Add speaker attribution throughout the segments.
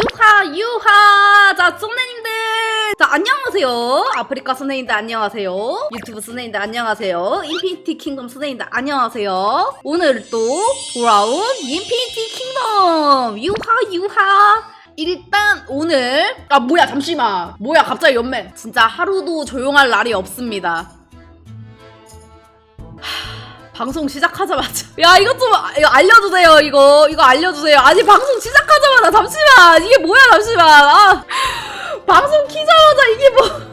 Speaker 1: 유하 유하! 자 선생님들! 자 안녕하세요. 아프리카 선생님들 안녕하세요. 유튜브 선생님들 안녕하세요. 인피니티 킹덤 선생님들 안녕하세요. 오늘 또 돌아온 인피니티 킹덤! 유하 유하! 일단 오늘 아 뭐야 잠시만. 뭐야 갑자기 연매. 진짜 하루도 조용할 날이 없습니다 방송 시작하자마자. 야 이것 좀 아- 이거 알려주세요 이거. 이거 알려주세요. 아니 방송 시작하자마자 잠시만. 이게 뭐야 잠시만. 아. 방송 키자마자 이게 뭐.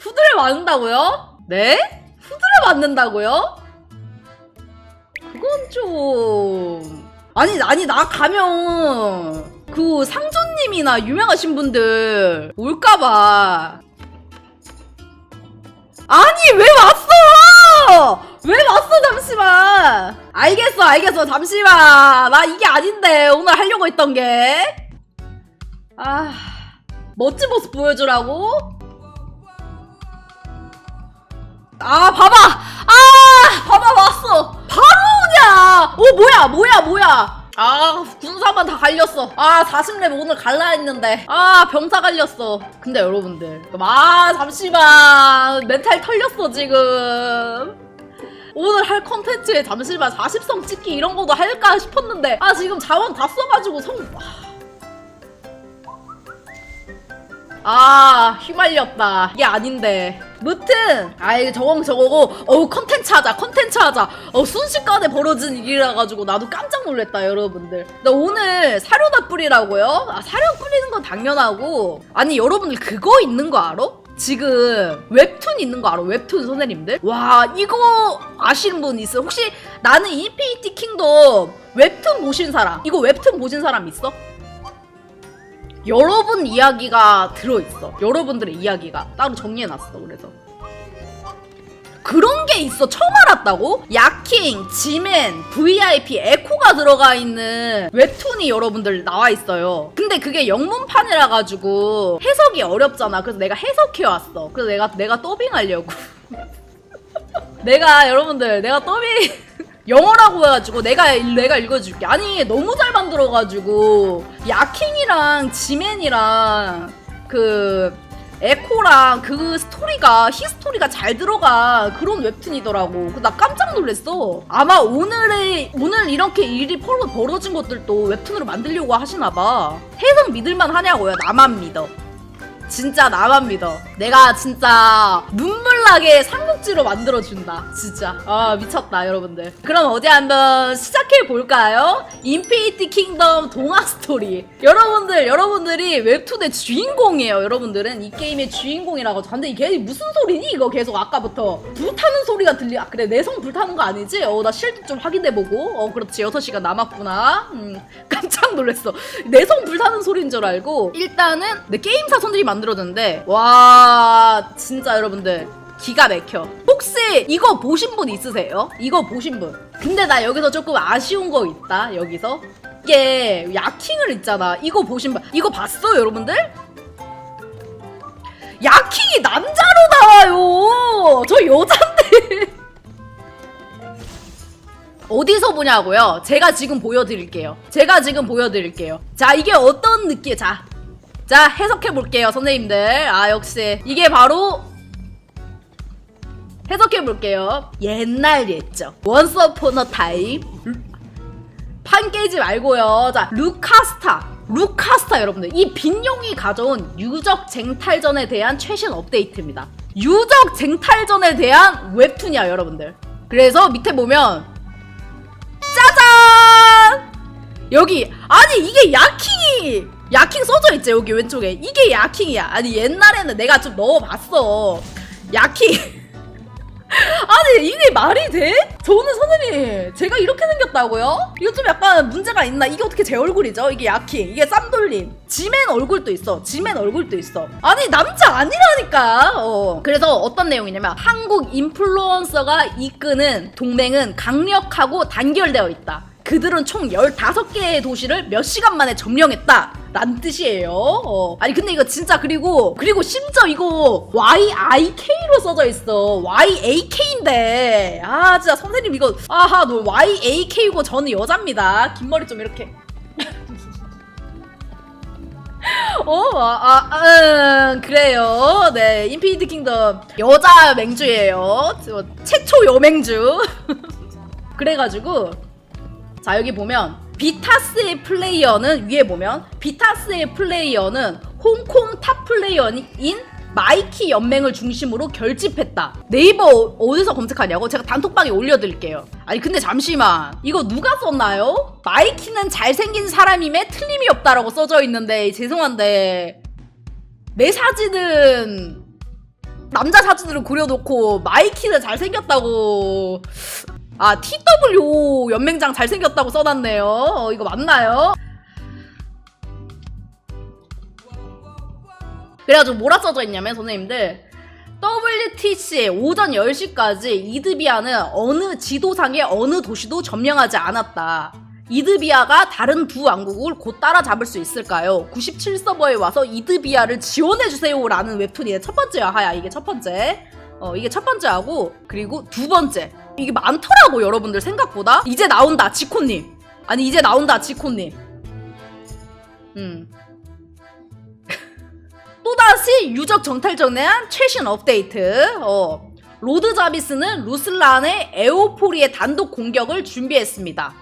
Speaker 1: 후드를 맞는다고요? 네? 후드를 맞는다고요? 그건 좀. 아니 아니 나 가면 그 상조님이나 유명하신 분들 올까봐 아니 왜 왔어? 왜 왔어 잠시만. 알겠어 알겠어. 잠시만. 나 이게 아닌데 오늘 하려고 했던 게. 아 멋진 모습 보여주라고? 아 봐봐. 아 봐봐 왔어. 바로 오냐? 오 뭐야 뭐야 뭐야 아 군사만 다 갈렸어. 아 40렙 오늘 갈라 했는데. 아 병사 갈렸어. 근데 여러분들 아 잠시만. 멘탈 털렸어 지금. 오늘 할 컨텐츠에 잠시만 40성 찍기 이런 것도 할까 싶었는데 아 지금 자원 다 써가지고 성 아 휘말렸다. 이게 아닌데 무튼 아 이거 저건 저거고 어우 컨텐츠 하자 컨텐츠 하자 어 순식간에 벌어진 일이라 가지고 나도 깜짝 놀랐다 여러분들 나 오늘 사료다 뿌리라고요? 아 사료 뿌리는 건 당연하고 아니 여러분들 그거 있는 거 알아? 지금 웹툰 있는 거 알아? 웹툰 선생님들? 와 이거 아시는 분 있어? 혹시 나는 인피니티 킹덤 웹툰 보신 사람 이거 웹툰 보신 사람 있어? 여러분 이야기가 들어있어. 여러분들의 이야기가 따로 정리해놨어. 그래서 그런 게 있어. 처음 알았다고? 야킹, 지맨, VIP, 에코가 들어가 있는 웹툰이 여러분들 나와 있어요. 근데 그게 영문판이라 가지고 해석이 어렵잖아. 그래서 내가 해석해 왔어. 그래서 내가 내가 더빙하려고. 내가 여러분들 내가 더빙 영어라고 해가지고 내가 내가 읽어줄게. 아니 너무 잘 만들어가지고 야킹이랑 지맨이랑 그 에코랑 그 스토리가 히스토리가 잘 들어가 그런 웹툰이더라고. 그나 깜짝 놀랐어. 아마 오늘의 오늘 이렇게 일이 벌어, 벌어진 것들도 웹툰으로 만들려고 하시나 봐. 해석 믿을만 하냐고요. 나만 믿어. 진짜 나만 믿어. 내가 진짜 눈물 나게 삼국지로 만들어준다. 진짜. 아, 미쳤다, 여러분들. 그럼 어디 한번 시작해 볼까요? 인피니티 킹덤 동화 스토리. 여러분들, 여러분들이 웹툰의 주인공이에요. 여러분들은 이 게임의 주인공이라고. 근데 이게 무슨 소리니? 이거 계속 아까부터. 불타는 소리가 들리, 아, 그래. 내성 불타는 거 아니지? 어, 나 실드 좀 확인해보고. 어, 그렇지. 6시간 남았구나. 음, 깜짝 놀랐어. 내성 불타는 소리인 줄 알고. 일단은 내 게임사 손들이 만들어졌는데, 와, 진짜 여러분들. 기가 막혀. 혹시 이거 보신 분 있으세요? 이거 보신 분. 근데 나 여기서 조금 아쉬운 거 있다, 여기서. 이게 야킹을 있잖아. 이거 보신 분. 이거 봤어, 여러분들? 야킹이 남자로 나와요! 저 여잔데! 어디서 보냐고요? 제가 지금 보여드릴게요. 제가 지금 보여드릴게요. 자, 이게 어떤 느낌? 자, 자 해석해 볼게요, 선생님들. 아 역시 이게 바로 해석해 볼게요. 옛날 옛적. Upon a time. 판 깨지 말고요. 자, 루카스타. 루카스타 여러분들. 이 빈용이 가져온 유적 쟁탈전에 대한 최신 업데이트입니다. 유적 쟁탈전에 대한 웹툰이야, 여러분들. 그래서 밑에 보면 짜잔! 여기 아니 이게 야킹이 야킹 써져 있지 여기 왼쪽에 이게 야킹이야. 아니 옛날에는 내가 좀 넣어봤어. 야킹. 아니 이게 말이 돼? 저는 선생님 제가 이렇게 생겼다고요? 이거 좀 약간 문제가 있나? 이게 어떻게 제 얼굴이죠? 이게 야킹 이게 쌈돌림 지맨 얼굴도 있어 지맨 얼굴도 있어 아니 남자 아니라니까 어. 그래서 어떤 내용이냐면 한국 인플루언서가 이끄는 동맹은 강력하고 단결되어 있다 그들은 총 15개의 도시를 몇 시간 만에 점령했다. 라는 뜻이에요. 어. 아니 근데 이거 진짜 그리고 그리고 심지어 이거 YIK로 써져 있어. YAK인데 아 진짜 선생님 이거 아하 너 YAK고 저는 여자입니다. 긴 머리 좀 이렇게 어, 아, 아, 음, 그래요. 네, 인피니트 킹덤 여자 맹주예요. 저 최초 여맹주. 그래가지고 자 여기 보면 비타스의 플레이어는 위에 보면 비타스의 플레이어는 홍콩 탑 플레이어인 마이키 연맹을 중심으로 결집했다. 네이버 어- 어디서 검색하냐고? 제가 단톡방에 올려드릴게요. 아니 근데 잠시만 이거 누가 썼나요? 마이키는 잘생긴 사람임에 틀림이 없다라고 써져 있는데 죄송한데 내 사진은 남자 사진으로 그려놓고 마이키는 잘생겼다고 아 TW 연맹장 잘생겼다고 써놨네요. 어, 이거 맞나요? 그래가지고 뭐라 써져 있냐면 선생님들 WTC 오전 10시까지 이드비아는 어느 지도상의 어느 도시도 점령하지 않았다. 이드비아가 다른 두 왕국을 곧 따라잡을 수 있을까요? 97 서버에 와서 이드비아를 지원해주세요 라는 웹툰이 첫 번째야 하야 이게 첫 번째 어 이게 첫 번째하고 그리고 두 번째 이게 많더라고 여러분들 생각보다 이제 나온다 지코님 아니 이제 나온다 지코님 음 또다시 유적 정탈전에 한 최신 업데이트. 어. 로드 자비스는 루슬란의 에오포리의 단독 공격을 준비했습니다.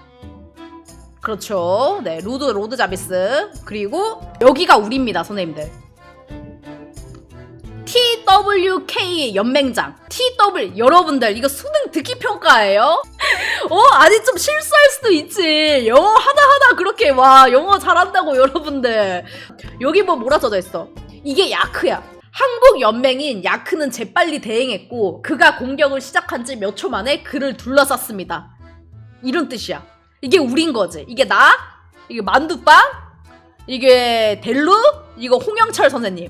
Speaker 1: 그렇죠. 네, 로드 로드 자비스. 그리고 여기가 우리입니다, 선생님들. TWK 연맹장. TW 여러분들 이거 수능 듣기 평가예요? 어 아니 좀 실수할 수도 있지. 영어 하다 그렇게 와 영어 잘한다고 여러분들. 여기 뭐 뭐라 써져 있어? 이게 야크야. 항복 연맹인 야크는 재빨리 대행했고 그가 공격을 시작한 지 몇 초 만에 그를 둘러쌌습니다. 이런 뜻이야. 이게 우린 거지. 이게 나, 이게 만두빵, 이게 델루, 이거 홍영철 선생님.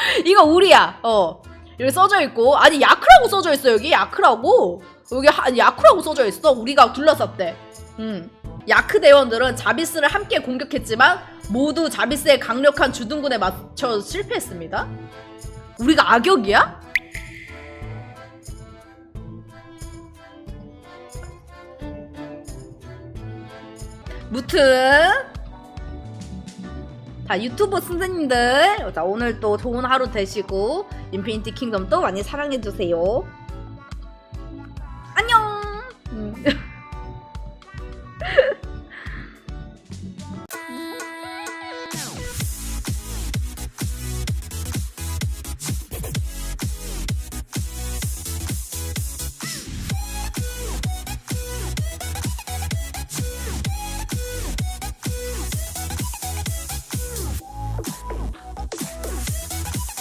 Speaker 1: 이거 우리야. 어. 여기 써져 있고 아니 야크라고 써져 있어 여기 야크라고 여기 하, 야크라고 써져 있어 우리가 둘러쌌대. 음. 야크 대원들은 자비스를 함께 공격했지만 모두 자비스의 강력한 주둔군에 맞춰 실패했습니다. 우리가 악역이야? 무튼 자 유튜버 선생님들 자 오늘 또 좋은 하루 되시고 인피니티 킹덤도 많이 사랑해주세요.